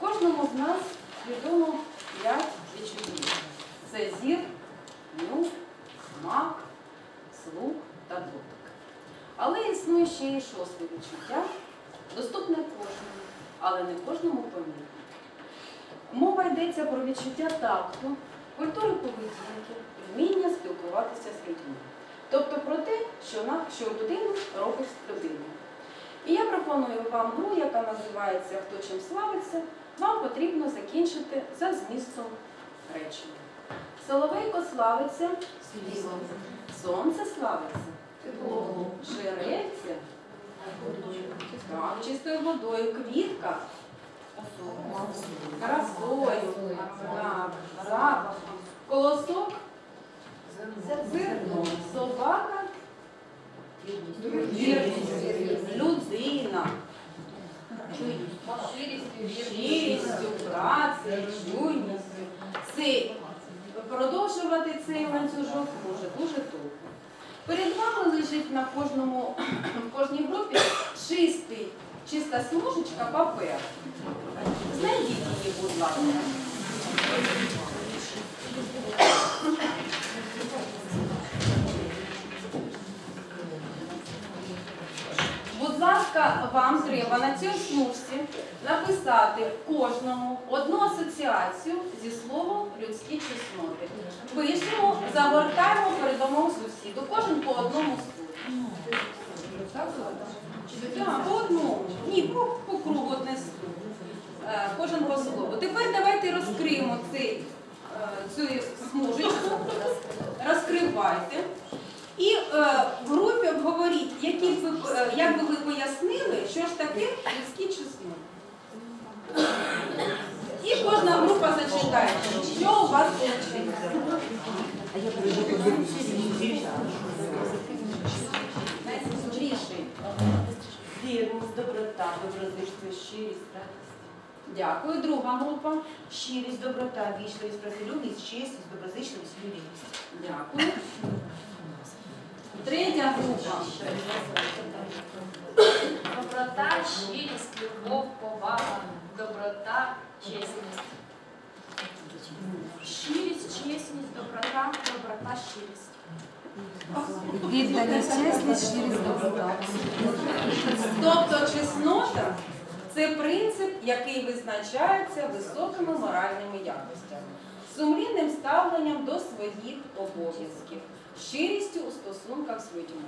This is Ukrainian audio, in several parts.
Кожному з нас відомо п'ять відчуттів. Це зір, нюх, смак, слух та дотик. Але існує ще і шосте відчуття, доступне кожному, але не кожному помітне. Мова йдеться про відчуття такту, культури поведінки, вміння спілкуватися з людьми. Тобто про те, що, на, що людину робить людиною. І я пропоную вам гру, яка називається Хто чим славиться. Вам потрібно закінчити за змістом речення. Соловейко славиться, сонце славиться, жерельце, так, чистою водою, квітка, красою, так, запахом, колосок, зерно, собака, вірність, людина, щирістю, працею, чуйністю. Цей, продовжувати цей ланцюжок може дуже довго. Перед вами лежить на кожному, в кожній групі чистий, чиста смужечка паперу. Знайдіть її, будь ласка. Будь ласка, вам треба на цій смужці написати кожному одну асоціацію зі словом людські чесноти. Пишемо, загортаємо, передамо сусіду. Кожен по одному слову. По одному. Ні, по, по кругу одне слово. Е, Кожен по слову. Тепер давайте розкриємо цей, е, цю смужечку. Розкривайте. І е, обговоріть, які б ви, е, як би ви пояснили, що ж таке людські чесноти. І кожна група зачитає, що у вас вийшло. Вірність, доброта, доброзичство, щирість, радість. Дякую. Друга група. Щирість, доброта, вічливість, працелюбність, чесність, доброзичливість, людяність. Дякую. Третя група. Доброта, щирість, любов, повага, доброта, чесність. Щирість, чесність, доброта, доброта, щирість. Відданість, чесність, щирість, доброта. Тобто чеснота це принцип, який визначається високими моральними якостями, сумлінним ставленням до своїх обов'язків, щирістю у стосунках з людьми,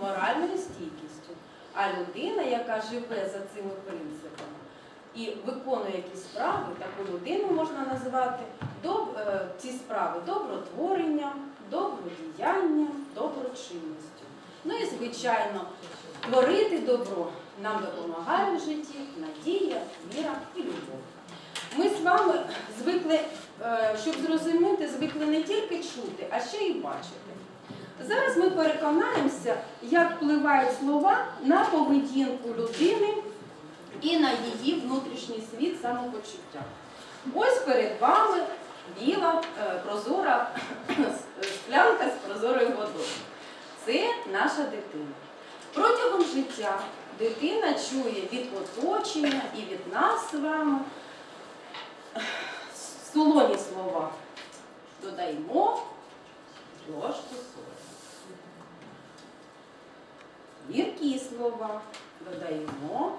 моральною стійкістю. А людина, яка живе за цими принципами і виконує якісь справи, таку людину можна називати доб- е, ці справи добротворенням, добродіянням, доброчинністю. Ну і звичайно, Творити добро нам допомагає в житті надія, віра і любов. Ми з вами звикли, щоб зрозуміти, звикли не тільки чути, а ще й бачити. Зараз ми переконаємося, як впливають слова на поведінку людини і на її внутрішній світ самопочуття. Ось перед вами біла е, прозора склянка з прозорою водою. Це наша дитина. Протягом життя дитина чує від оточення і від нас з вами солоні слова. Додаємо ложку солі. Гіркі слова додаємо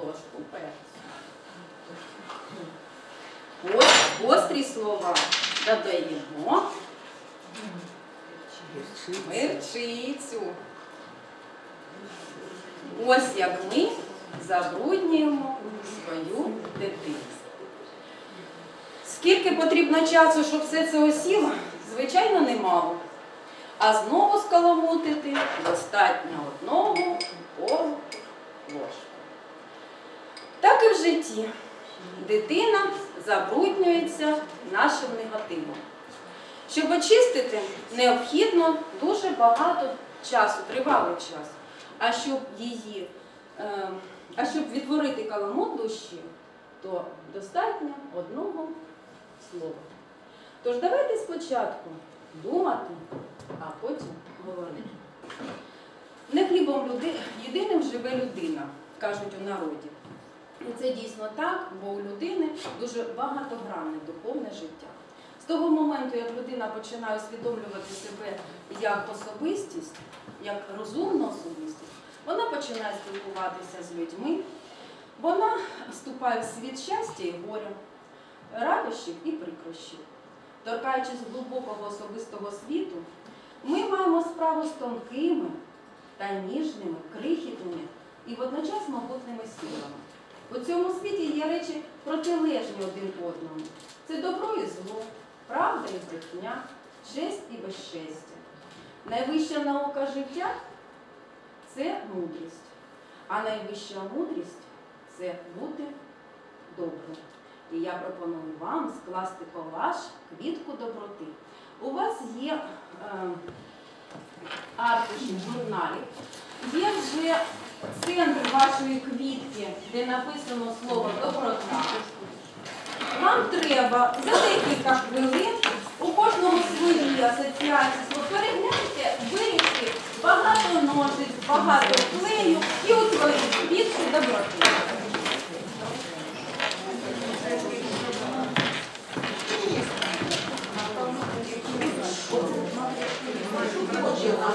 ложку перцю. Гострі слова додаємо мерчицю. Ось як ми забруднюємо свою дитину. Скільки потрібно часу, щоб все це осіло? Звичайно, немало. А знову скаламутити достатньо одного пороху ложки. Так і в житті. Дитина забруднюється нашим негативом. Щоб очистити, необхідно дуже багато часу, тривалий час. А щоб її, е, а щоб відтворити каламут душі, то достатньо одного слова. Тож давайте спочатку думати, а потім говорити. Не хлібом люди, єдиним живе людина, кажуть у народі. І це дійсно так, бо у людини дуже багатогранне духовне життя. З того моменту, як людина починає усвідомлювати себе як особистість, як розумну особистість, вона починає спілкуватися з людьми, вона вступає в світ щастя і горя, радощів і прикрощів. Торкаючись глибокого особистого світу, ми маємо справу з тонкими та ніжними, крихітними і водночас могутними силами. У цьому світі є речі протилежні один одному. Це добро і зло, правда і брехня, честь і безчестя. Найвища наука життя це мудрість, а найвища мудрість це бути добрим. І я пропоную вам скласти колаж квітку доброти. У вас є е, аркуші журналів, є вже центр вашої квітки, де написано слово доброта. Вам треба за декілька хвилин у кожному свої асоціації перегляньте, вирішити багато ножиць, багато клею і утворіть квітку доброти.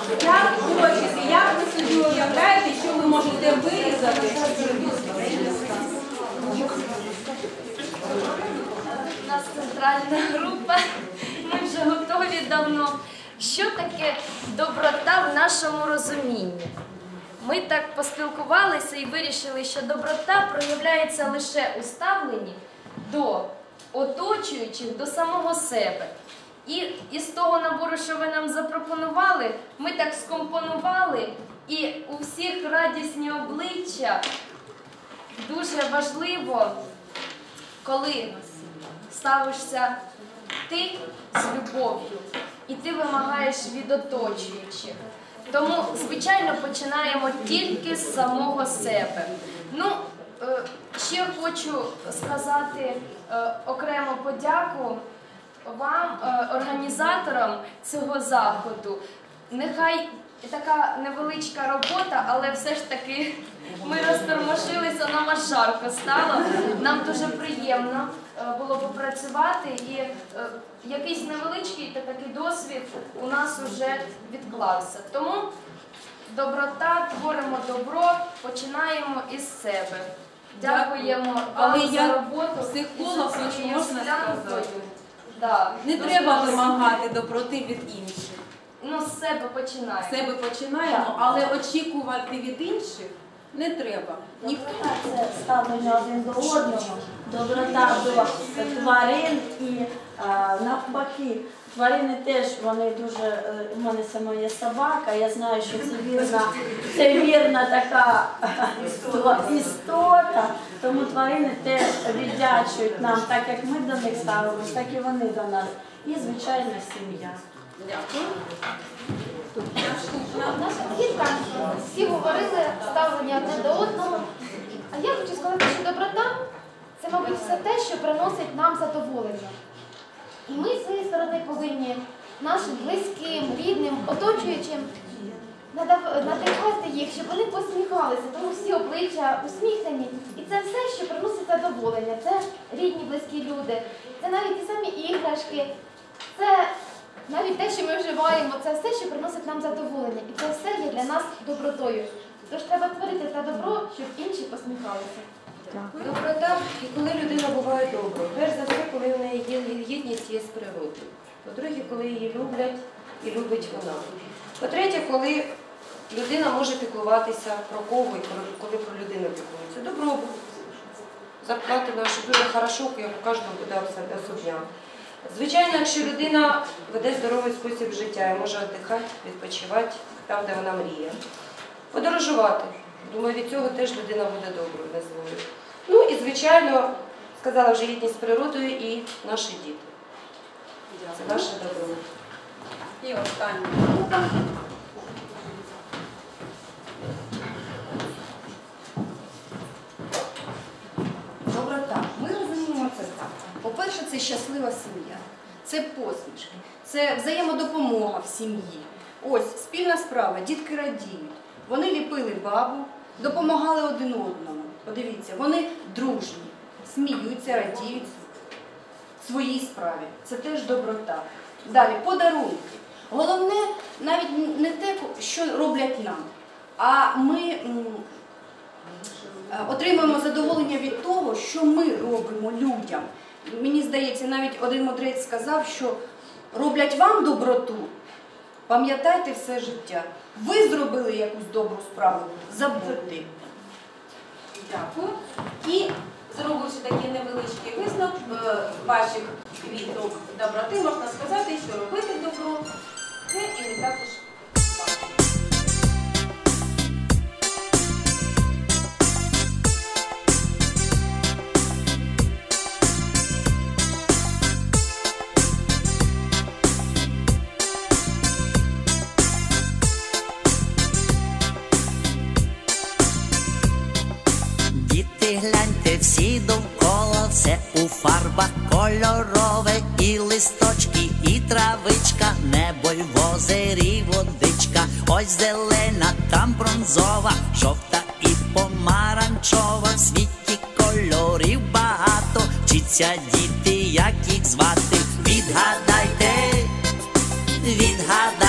Як хочете, як ви собі уявляєте, що ви можете вирізати? У нас центральна група. Ми вже готові давно. Що таке доброта в нашому розумінні? Ми так поспілкувалися і вирішили, що доброта проявляється лише у ставленні до оточуючих, до самого себе. І із того набору, що ви нам запропонували, ми так скомпонували, і у всіх радісні обличчя дуже важливо, коли ставишся ти з любов'ю і ти вимагаєш від оточуючих. Тому, звичайно, починаємо тільки з самого себе. Ну, е, ще хочу сказати е, окремо подяку вам, е, організаторам цього заходу. Нехай така невеличка робота, але все ж таки ми розтормошилися, нам аж жарко стало. Нам дуже приємно е, було попрацювати, і е, якийсь невеличкий та такий досвід у нас вже відклався. Тому доброта, творимо добро, починаємо із себе. Дякуємо вам Але за роботу. психолог, і можна сказати. Да. Не Дуже треба вас- вимагати доброти від інших. Ну, з себе починає. З себе починаємо, але очікувати від інших не треба. Ніхто Доброта це ставлення один до одного, доброта до тварин і а, навпаки. Тварини теж вони дуже. е, У мене сама є собака. Я знаю, що це вірна, це вірна така істота. Тому тварини теж віддячують нам, так як ми до них ставимося, так і вони до нас. І звичайно сім'я. дякую. Наша дітка всі говорили ставлення одне до одного. А я хочу сказати, що доброта це, мабуть, все те, що приносить нам задоволення. І ми з своєї сторони повинні нашим близьким, рідним, оточуючим надихати їх, щоб вони посміхалися, тому всі обличчя усміхнені. І це все, що приносить задоволення. Це рідні, близькі люди, це навіть ті самі іграшки, це навіть те, що ми вживаємо, це все, що приносить нам задоволення. І це все є для нас добротою. Тож треба творити те добро, щоб інші посміхалися. Доброта, коли людина буває доброю. Перш за все, коли в неї є єдність є з природою. По-друге, коли її люблять і любить вона. По-третє, коли людина може піклуватися про кого і коли- про людину піклується. Добробут. Зарплати наші дуже хорошо, як у кожного буде особняк. Звичайно, якщо людина веде здоровий спосіб життя і може віддихати, відпочивати там, де вона мріє. Подорожувати. Думаю, від цього теж людина буде доброю, не злою. Ну і, звичайно, сказала вже єдність з природою і наші діти. Це наше добро. І останнє. Доброта. Ми розуміємо це так. По-перше, це щаслива сім'я, це посмішки, це взаємодопомога в сім'ї. Ось спільна справа, дітки радіють. Вони ліпили бабу, допомагали один одному. Подивіться, вони дружні, сміються, радіють своїй справі. Це теж доброта. Далі, подарунки. Головне навіть не те, що роблять нам, а ми отримуємо задоволення від того, що ми робимо людям. Мені здається, навіть один мудрець сказав, що роблять вам доброту, пам'ятайте все життя. Ви зробили якусь добру справу, забудьте. Дякую. І зробивши такий невеличкий висновок е, ваших квіток доброти, можна сказати, що робити добро це і не також. Діти, гляньте всі довкола, все у фарбах кольорове, й в озері водичка, ось зелена, там бронзова, жовта і помаранчова, в світі кольорів багато, вчиться діти, як їх звати, відгадайте, відгадайте,